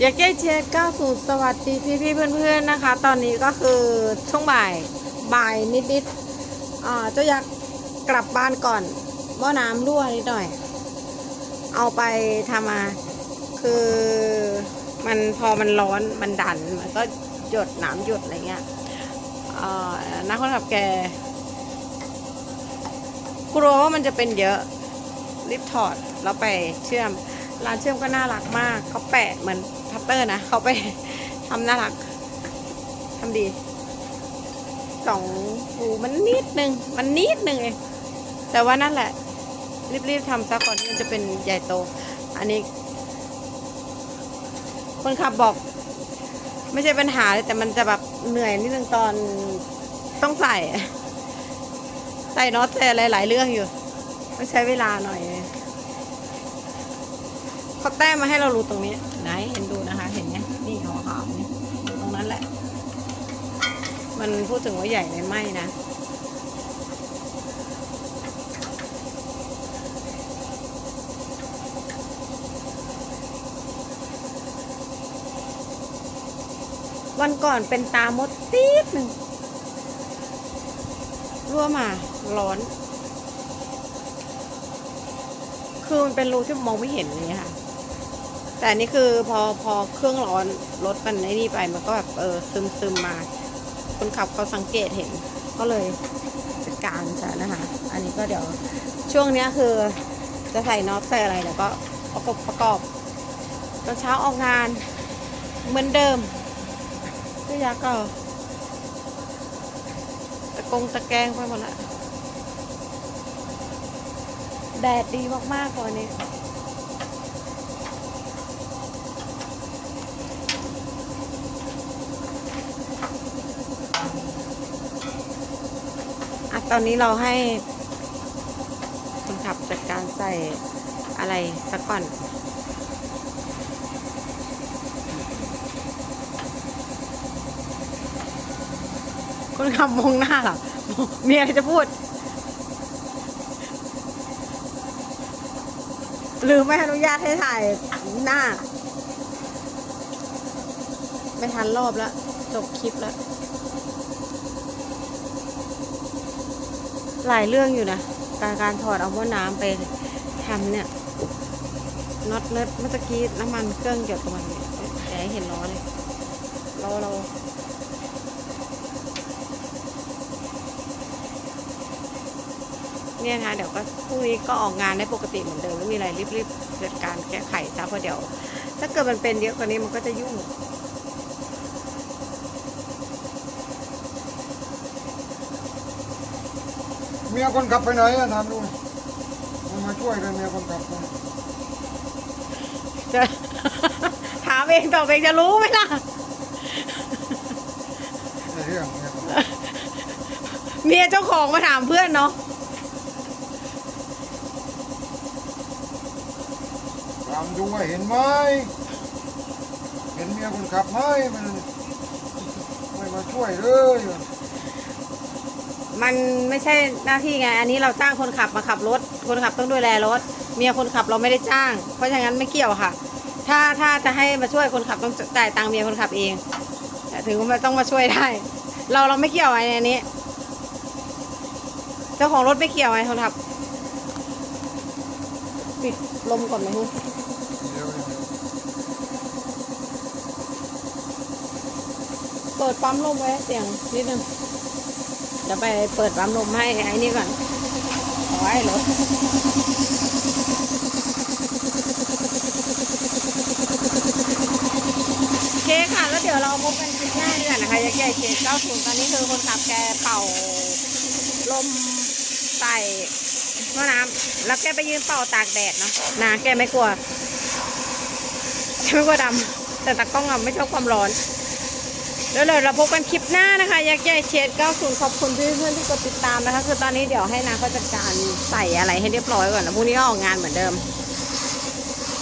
อยากแก้เชด90 สวัสดีพี่พี่เพื่อนๆนะคะ ตอนนี้ก็คือช่วงบ่ายบ่ายนิดๆอ่าเจ้ายักษ์กลับบ้านก่อนหม้อน้ำรั่วนิดหน่อย เอาไปทำมาคือมันพอมันร้อนมันดันมันก็หยดน้ำหยดอะไรเงี้ยนักคนขับแกกลัวว่ามันจะเป็นเยอะรีบถอดแล้วไปเชื่อม ร้านเชื่อมก็น่ารักมากเขาแปะเหมือนพัตเตอร์นะเขาไปทำน่ารักทำดีสองหูมันนิดนึง มันนิดนึงเองแต่ว่านั่นแหละ รีบๆทำซะก่อนที่มันจะเป็นใหญ่โต อันนี้ คนขับบอก ไม่ใช่ปัญหาเลยแต่มันจะแบบเหนื่อยนิดนึงตอนต้องใส่ ใส่น็อตใส่หลายเรื่องอยู่ ต้องใช้เวลาหน่อย เขาแต้มมาให้เรารู้ตรงนี้ ไหนเห็นดูนะคะ เห็นไหมนี่ขาวๆนี่ตรงนั้นแหละ มันพูดถึงว่าใหญ่ไม่ไหมนะวันก่อนเป็นตามดตีดหนึ่งรั่วมาร้อน คือมันเป็นรูที่มองไม่เห็นเลยค่ะ แต่อันนี่คือพอพอเครื่องร้อนรถมันไอ้นี่ไปมันก็แบบเออซึมซึมมา คนขับเขาสังเกตเห็น ก็เลยจัดการซะนะคะ อันนี้ก็เดี๋ยวช่วงเนี้ยคือจะใส่น็อตใส่อะไรเดี๋ยวก็ประกอบประกอบตอนเช้าออกงานเหมือนเดิมพี่ยักษ์ก็ตะกงตะแกรงไปหมดละแดดดีมากๆกว่านี้ ตอนนี้เราให้คนขับจัดการใส่อะไรสักก่อน คนขับมองหน้าเหรอ มีอะไรจะพูด หรือไม่อนุญาตให้ถ่ายหน้า ไม่ทันรอบแล้ว จบคลิปแล้ว หลายเรื่องอยู่นะ การการถอดเอาหม้อน้ำไปทำเนี่ยน็อตเนิร์ดเมื่อกี้น้ำมันเครื่องหยดตรงนี้แต่เห็นล้อเลยล้อเราเนี่ยนะคะเดี๋ยวก็พรุ่งนี้ก็ออกงานได้ปกติเหมือนเดิมไม่มีอะไรรีบๆจัดการแก้ไขซะเพราะเดี๋ยว ถ้าเกิดมันเป็นเยอะกว่านี้มันก็จะยุ่ง เมียคนขับไปไหนอะถามดูมันมาช่วยเลยเมียคนขับนะจะ ถามเองตอบเองจะรู้ไหมล่ะ ในเรื่องเมียคนขับเมียเจ้าของมาถามเพื่อนเนาะ ถามดูว่าเห็นไหมเห็นเมียคนขับไหมมันไม่มาช่วยเลย มันไม่ใช่หน้าที่ไง อันนี้เราจ้างคนขับมาขับรถ คนขับต้องดูแลรถ เมียคนขับเราไม่ได้จ้าง เพราะฉะนั้นไม่เกี่ยวค่ะ ถ้าถ้าจะให้มาช่วยคนขับต้องจ่ายตังค์เมียคนขับเองถึงว่าต้องมาช่วยได้ เราเราไม่เกี่ยวไอ้อันนี้ เจ้าของรถไม่เกี่ยวไอ้คนขับ ปิดลมก่อนไหมฮะเปิดปั๊มลมไว้เสียงนิดนึง เดี๋ยวไปเปิดปั๊มลมให้ไอ้นี่ก่อนเอาไว้รถโอเคค่ะแล้วเดี๋ยวเราพบกันคลิปหน้าดีกว่านะคะยาแก่เจ็ดเก้าศูนย์ตอนนี้คือคนขับแกเป่าลมใส่หม้อน้ำแล้วแกไปยืนเป่าตากแดดเนาะนะแกไม่กลัวไม่กลัวดำแต่ตากล้องอะไม่ชอบความร้อน แล้วเดี๋ยวเราพบกันคลิปหน้านะคะยักษ์ใหญ่เชด90 ขอบคุณเพื่อนๆที่กดติดตามนะคะ คือตอนนี้เดี๋ยวให้นางเขาจัดการใส่อะไรให้เรียบร้อยก่อนนะพรุ่งนี้ก็ออกงานเหมือนเดิม